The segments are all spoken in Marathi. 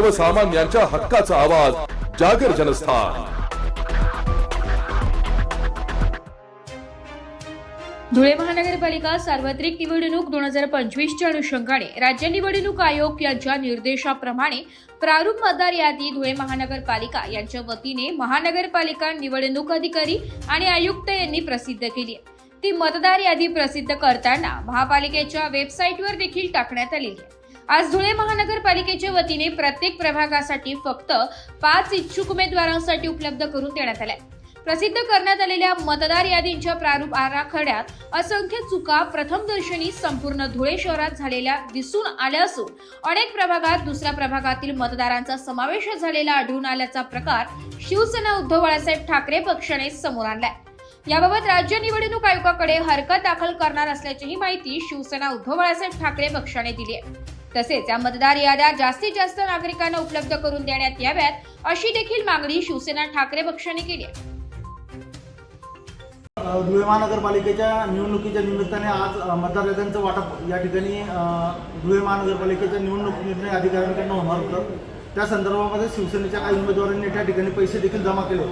सर्वसामान्यांच्या हक्काचा आवाज जागर जनस्थान. धुळे महानगरपालिका सार्वत्रिक निवडणूक दोन हजार पंचवीसच्या अनुषंगाने राज्य निवडणूक आयोग यांच्या निर्देशाप्रमाणे प्रारूप मतदार यादी धुळे महानगरपालिका यांच्या वतीने महानगरपालिका निवडणूक अधिकारी आणि आयुक्त यांनी प्रसिद्ध केली. ती मतदार यादी प्रसिद्ध करताना महापालिकेच्या वेबसाईटवर देखील टाकण्यात आलेली आहे. आज धुळे महानगरपालिकेच्या वतीने प्रत्येक प्रभागासाठी फक्त पाच इच्छुक उमेदवारांसाठी उपलब्ध करून देण्यात आल्या. प्रसिद्ध करण्यात आलेल्या मतदार यादींच्या प्रारूप आराखड्यात असंख्य चुका प्रथमदर्शनी संपूर्ण धुळे शहरात झालेल्या दिसून आल्या असून अनेक प्रभागात दुसऱ्या प्रभागातील मतदारांचा समावेश झालेला आढळून आल्याचा प्रकार शिवसेना उद्धव बाळासाहेब ठाकरे पक्षाने समोर आणलाय. याबाबत राज्य निवडणूक आयोगाकडे हरकत दाखल करणार असल्याचीही माहिती शिवसेना उद्धव बाळासाहेब ठाकरे पक्षाने दिली आहे. तसेच या मतदार याद्या जास्तीत जास्त नागरिकांना उपलब्ध करून देण्यात याव्यात अशी देखील मागणी शिवसेना ठाकरे पक्षाने केली आहे. धुळे महानगरपालिकेच्या निवडणुकीच्या निमित्ताने आज मतदार याद्यांचं वाटप या ठिकाणी धुळे महानगरपालिकेच्या निवडणूक निर्णय अधिकाऱ्यांकडनं होणार होतं. त्या संदर्भामध्ये शिवसेनेच्या काही उमेदवारांनी त्या ठिकाणी पैसे देखील जमा केले.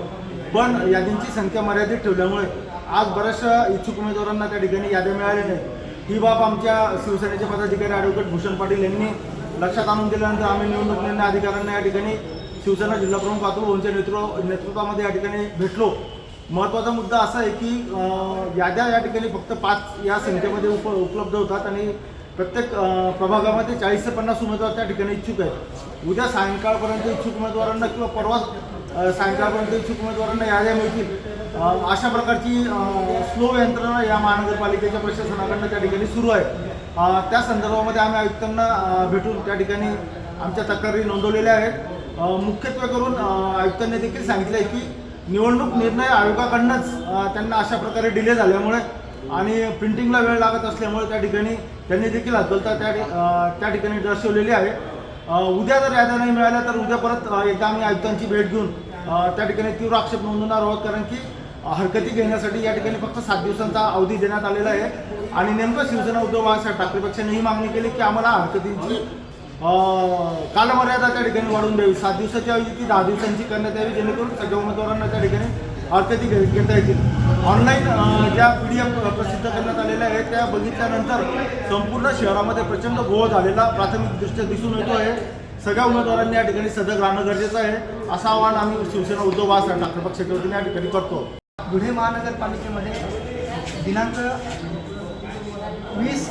पण यादींची संख्या मर्यादित ठेवल्यामुळे आज बऱ्याचशा इच्छुक उमेदवारांना त्या ठिकाणी याद्या मिळाल्या नाहीत. ही बाब आमच्या शिवसेनेचे पदाधिकारी ॲडव्होकेट भूषण पाटील यांनी लक्षात आणून दिल्यानंतर आम्ही निवडणूक निर्णय अधिकाऱ्यांना या ठिकाणी शिवसेना जिल्हाप्रमुख अतुल यांच्या नेतृत्व नेतृत्वामध्ये या ठिकाणी भेटलो. महत्त्वाचा मुद्दा असा आहे की याद्या या ठिकाणी फक्त पाच या संख्येमध्ये उप उपलब्ध होतात आणि प्रत्येक प्रभागामध्ये चाळीस ते पन्नास उमेदवार त्या ठिकाणी इच्छुक आहेत. उद्या सायंकाळपर्यंत इच्छुक उमेदवारांना किंवा परवा सायंकाळपर्यंत इच्छुक उमेदवारांना याद्या मिळतील. अशा प्रकारची स्लो यंत्रणा या महानगरपालिकेच्या प्रशासनाकडनं त्या ठिकाणी सुरू आहे. त्या संदर्भामध्ये आम्ही आयुक्तांना भेटून त्या ठिकाणी आमच्या तक्रारी नोंदवलेल्या आहेत. मुख्यत्वे करून आयुक्तांनी देखील सांगितलं आहे की निवडणूक निर्णय आयोगाकडनंच त्यांना अशा प्रकारे डिले झाल्यामुळे आणि प्रिंटिंगला वेळ लागत असल्यामुळे त्या ठिकाणी त्यांनी देखील हतबलता त्या त्या ठिकाणी दर्शवलेली आहे. उद्या जर याद्या नाही मिळाल्या तर उद्या परत एकदा आम्ही आयुक्तांची भेट घेऊन त्या ठिकाणी तीव्र आक्षेप नोंदवणार आहोत. कारण की हरकती घेण्यासाठी या ठिकाणी फक्त सात दिवसांचा अवधी देण्यात आलेला आहे. आणि नेमकं शिवसेना उद्धव बाळासाहेब ठाकरे पक्षाने ही मागणी केली की आम्हाला हरकतींची कालमर्यादा त्या ठिकाणी वाढवून द्यावी. सात दिवसाची ऐवजी ती दहा दिवसांची करण्यात यावी जेणेकरून सगळ्या उमेदवारांना त्या ठिकाणी हरकती घेता येतील. ऑनलाईन ज्या पी डी एफ प्रसिद्ध करण्यात आलेल्या आहेत त्या बघितल्यानंतर संपूर्ण शहरामध्ये प्रचंड गोळ झालेला प्राथमिकदृष्ट्या दिसून येतो आहे. सगळ्या उमेदवारांनी या ठिकाणी सजग राहणं गरजेचं आहे. असं आवाहन आम्ही शिवसेना उद्धव बाळासाहेब ठाकरे पक्षाच्या वतीने या ठिकाणी करतो. धुळे महानगरपालिकेमध्ये दिनांक वीस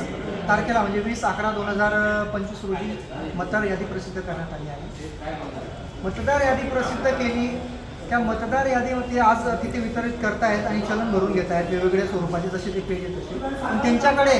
तारखेला म्हणजे वीस अकरा दोन हजार पंचवीस रोजी मतदार यादी प्रसिद्ध करण्यात आली आहे. मतदार यादी प्रसिद्ध केली. त्या मतदार यादीवरती आज तिथे वितरित करतायत आणि चलन भरून घेत आहेत वेगवेगळ्या स्वरूपाचे जसे ते पेज आहेत तसे. पण त्यांच्याकडे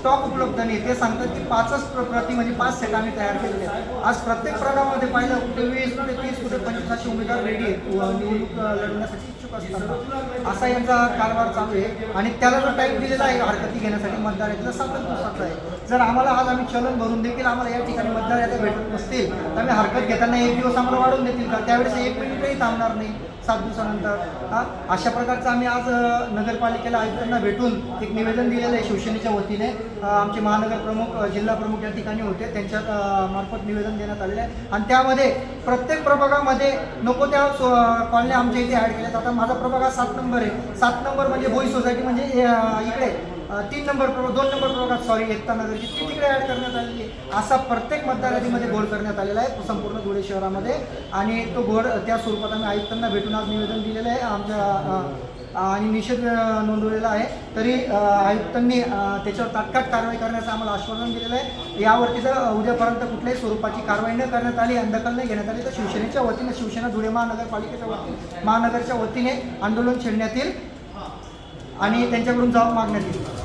स्टॉक उपलब्ध नाही ते सांगतात की पाचच प्रति म्हणजे पाच सेट आम्ही तयार केलेले आहेत. आज प्रत्येक प्रभागामध्ये पाहिलं कुठे वीस कुठे तीस कुठे पंचवीस असे उमेदवार रेडी आहेत. निवडणूक लढवण्यासाठी इच्छुक असताना असा यांचा कारभार चालू आहे. आणि त्याला जो टाईम दिलेला आहे हरकती घेण्यासाठी मतदार यादीला सातच दिवसाचा आहे. जर आम्हाला आज आम्ही चलन भरून देखील आम्हाला या ठिकाणी मतदार याद्या भेटत नसतील तर आम्ही हरकत घेताना एक दिवस आम्हाला वाढवून देतील का? त्यावेळेस एक मिनिटही थांबणार नाही सात दिवसानंतर. हा? अशा प्रकारचं आम्ही आज नगरपालिकेला आयुक्तांना भेटून एक निवेदन दिलेलं आहे शिवसेनेच्या वतीने. आमचे महानगर प्रमुख जिल्हा प्रमुख या ठिकाणी होते. त्यांच्या मार्फत निवेदन देण्यात आलेलं आहे. आणि त्यामध्ये प्रत्येक प्रभागामध्ये नको त्या सो- कॉलन्या आमच्या इथे ॲड केल्या आता माझा प्रभाग हा सात नंबर आहे. सात नंबर म्हणजे भोई सोसायटी म्हणजे इकडे तीन नंबर प्रभाग दोन नंबर प्रभागात सॉरी एकता नगरची ती तिकडे ॲड करण्यात आलेली आहे. असा प्रत्येक मतदार यादीमध्ये घोड करण्यात आलेला आहे. संपूर्ण धुळे शहरामध्ये. आणि तो घोड त्या स्वरूपात आम्ही आयुक्तांना भेटून आज निवेदन दिलेलं आहे. आमच्या आणि निषेध नोंदवलेला आहे. तरी आयुक्तांनी त्याच्यावर तात्काळ कारवाई करण्याचं आम्हाला आश्वासन दिलेलं आहे. यावरती जर उद्यापर्यंत कुठल्याही स्वरूपाची कारवाई न करण्यात आली आणि दखल नाही घेण्यात आली तर शिवसेनेच्या वतीने शिवसेना धुळे महानगरपालिकेच्या वतीने महानगरच्या वतीने आंदोलन छेडण्यात येईल आणि त्यांच्याकडून जबाब मागण्यात येईल.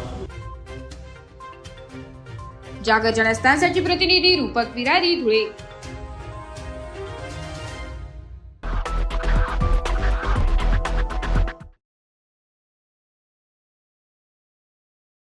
जागर जनस्थानसाठी प्रतिनिधी रूपक विरारी धुळे.